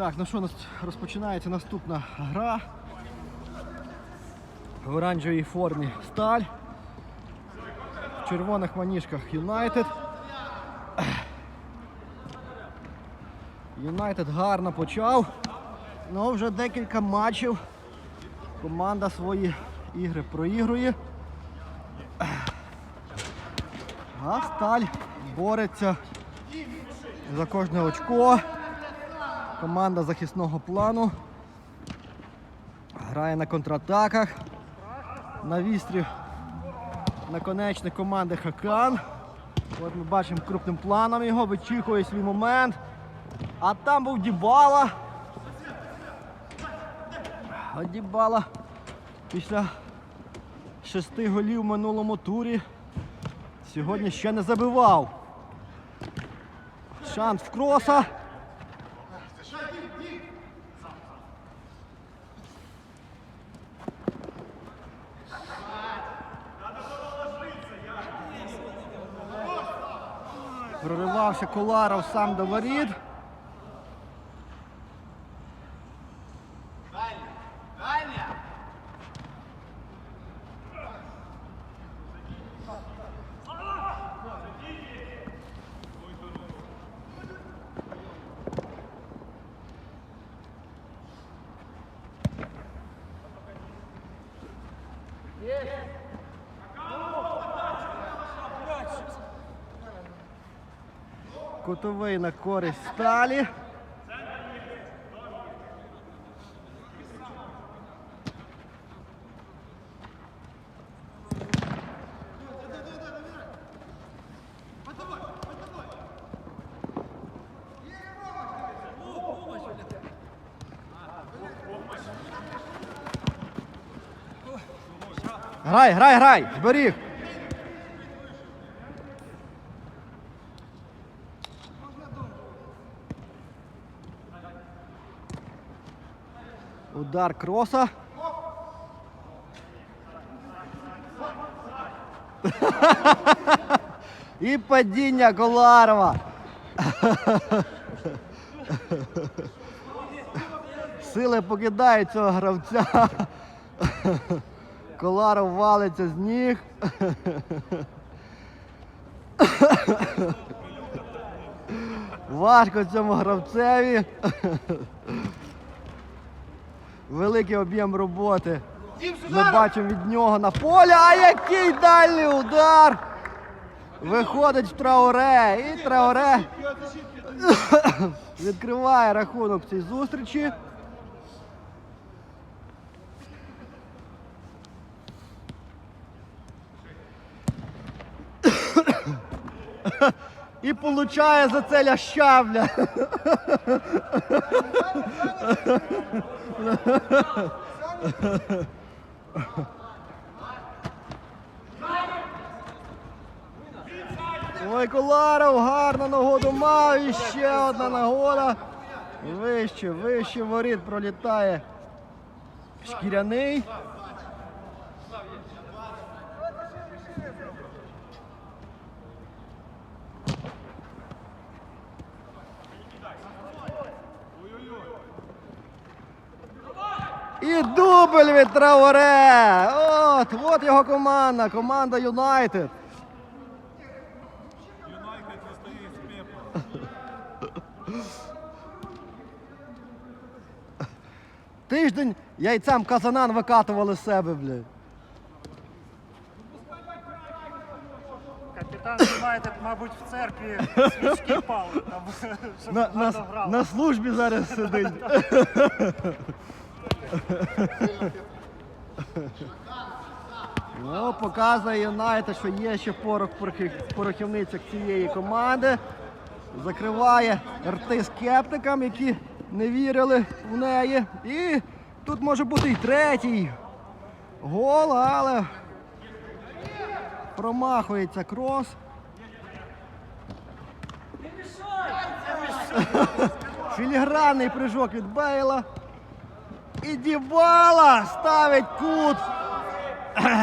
Так, ну що, у нас розпочинається наступна гра. В оранжевій формі сталь. В червоних маніжках Юнайтед. Юнайтед гарно почав. Ну, вже декілька матчів. Команда свої ігри проігрує. А сталь бореться за кожне очко. Команда захисного плану. Грає на контратаках. На вістрі наконечник команди Хакан. От ми бачимо крупним планом його, вичікує свій момент. А там був Дібала. А Дібала після шести голів в минулому турі сьогодні ще не забивав. Шанс в кроса. Проривався Коларов сам до воріт. Кутовий на користь сталі. Грай, грай, грай! Зберіг! Удар кроса. І падіння Коларова. Сили покидають цього гравця. Коларов валиться з ніг. Важко цьому гравцеві. Великий об'єм роботи. Ми бачимо від нього на полі. А який дальній удар! Виходить в Трауре. І Трауре відкриває рахунок цій зустрічі. І получає за це лящавля. Ой, Коларов гарно нагоду мав і ще одна нагода. Вище, вище воріт пролітає шкіряний. І дубль від Трауре. От, от його команда, команда Юнайтед. Юнайтед достає з пепла. Тиждень яйцям казанан викатували з себе, блядь. Капітан Юнайтед, мабуть, в церкві свічки палить, там, щоб На, на, гарно грав. на службі зараз сидить. Ну, показує Юнайтед, що є ще порох в порохівницях цієї команди. Закриває рти скептикам, які не вірили в неї. І тут може бути і третій гол, але промахується крос. Філігранний прыжок від Бейла. І Дібала ставить кут.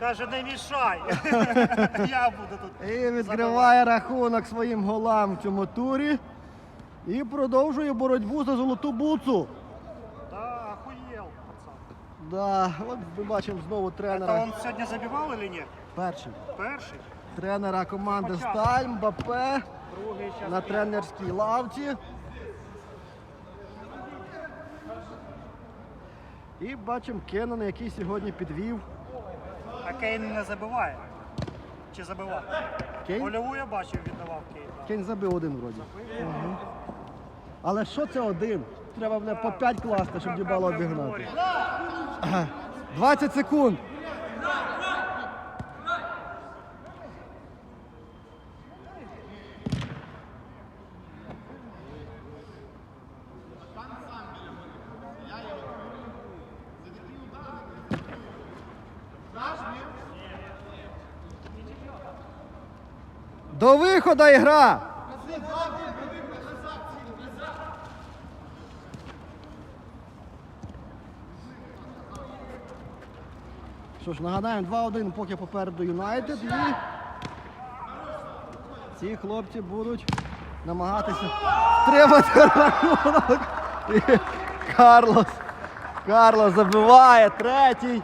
Каже, не мішай. Я буду тут. І відкриває рахунок своїм голам в цьому турі. І продовжує боротьбу за золоту буцу. Да, охуел, пацан. Да, от ми бачимо знову тренера. он сегодня забивал или нет? Перший. Перший. Тренера команди Сталь, Другий сейчас. на тренерській лавці. І бачимо Кеннона, який сьогодні підвів. А Кейн не забиває. Чи забивав? Кейн, Гольову я бачив, віддавав Кейн. Кейн забив один вроді. Мгм. Але що це один? Треба мене по 5 класти, щоб дібало обігнати. 20 секунд. До виходу ігра! Що ж, нагадаємо, 2-1 поки попереду Юнайтед і ці хлопці будуть намагатися втримати рахунок. І Карлос. Карлос забиває третій.